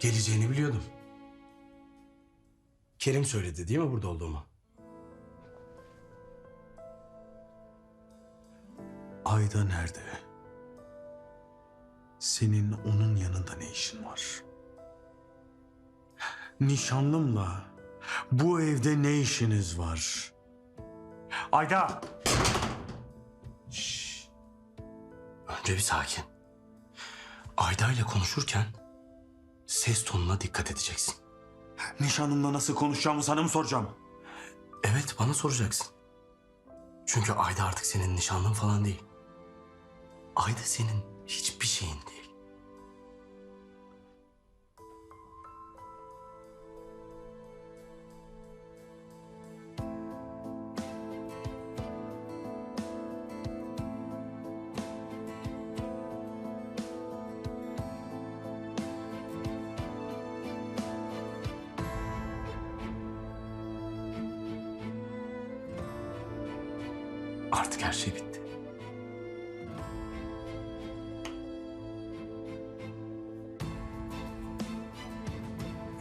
Geleceğini biliyordum. Kerim söyledi değil mi burada olduğumu? Ayda nerede? Senin onun yanında ne işin var? Nişanlımla bu evde ne işiniz var? Ayda! Şşş. Önce bir sakin. Ayda ile konuşurken ses tonuna dikkat edeceksin. Nişanlımla nasıl konuşacağımı sana mı soracağım? Evet bana soracaksın. Çünkü Ayda artık senin nişanlın falan değil. Ayda senin hiçbir şeyin değil. Artık her şey bitti.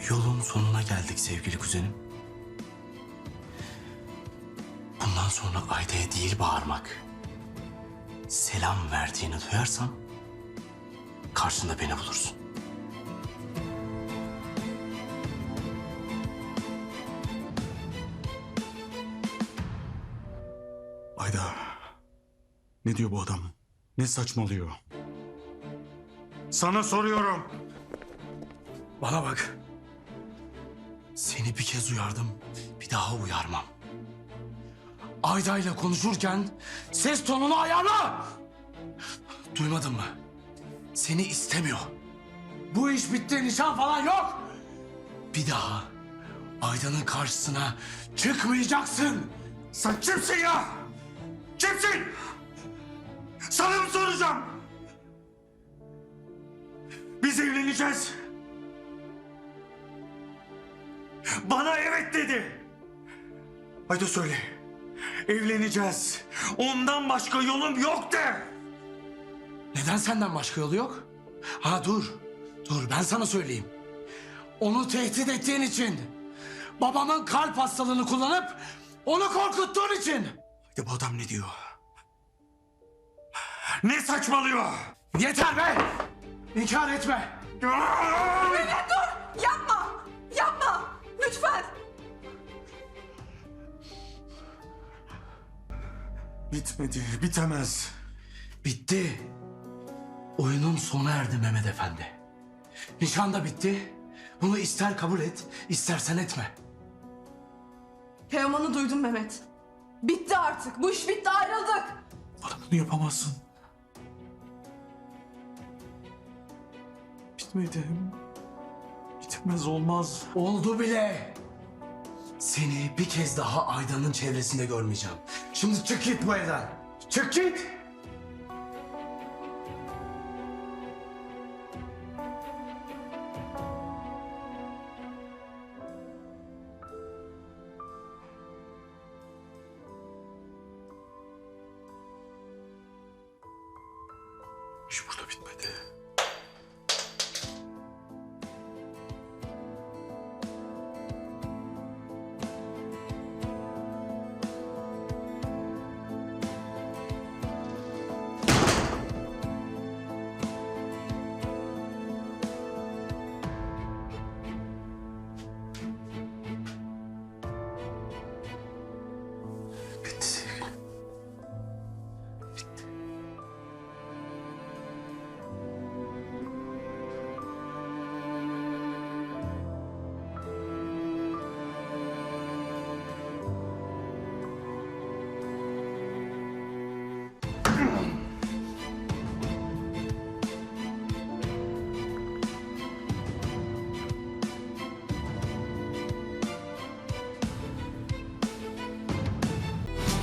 Yolun sonuna geldik sevgili kuzenim. Bundan sonra Ayda'ya değil bağırmak. Selam verdiğini duyarsam karşında beni bulursun. Ayda, ne diyor bu adam? Ne saçmalıyor? Sana soruyorum. Bana bak. Seni bir kez uyardım, bir daha uyarmam. Ayda ile konuşurken ses tonunu ayarla! Duymadın mı? Seni istemiyor. Bu iş bitti, nişan falan yok. Bir daha Ayda'nın karşısına çıkmayacaksın. Sen kimsin ya? Kimsin? Sana mı soracağım? Biz evleneceğiz. Bana evet dedi. Haydi söyle. Evleneceğiz. Ondan başka yolum yok de. Neden senden başka yolu yok? Ha dur, dur ben sana söyleyeyim. Onu tehdit ettiğin için, babamın kalp hastalığını kullanıp onu korkuttuğun için. Ya bu adam ne diyor? Ne saçmalıyor? Yeter be! İnkar etme. Mehmet dur! Yapma! Yapma! Lütfen! Bitmedi, bitemez. Bitti. Oyunun sona erdi Mehmet Efendi. Nişan da bitti. Bunu ister kabul et, istersen etme. Teoman'ı duydum Mehmet. Bitti artık. Bu iş bitti ayrıldık. Bana bunu yapamazsın. Bitmedi. Bitmez olmaz. Oldu bile. Seni bir kez daha Aydan'ın çevresinde görmeyeceğim. Şimdi çık git bu evden. Çık git. İş burada bitmedi.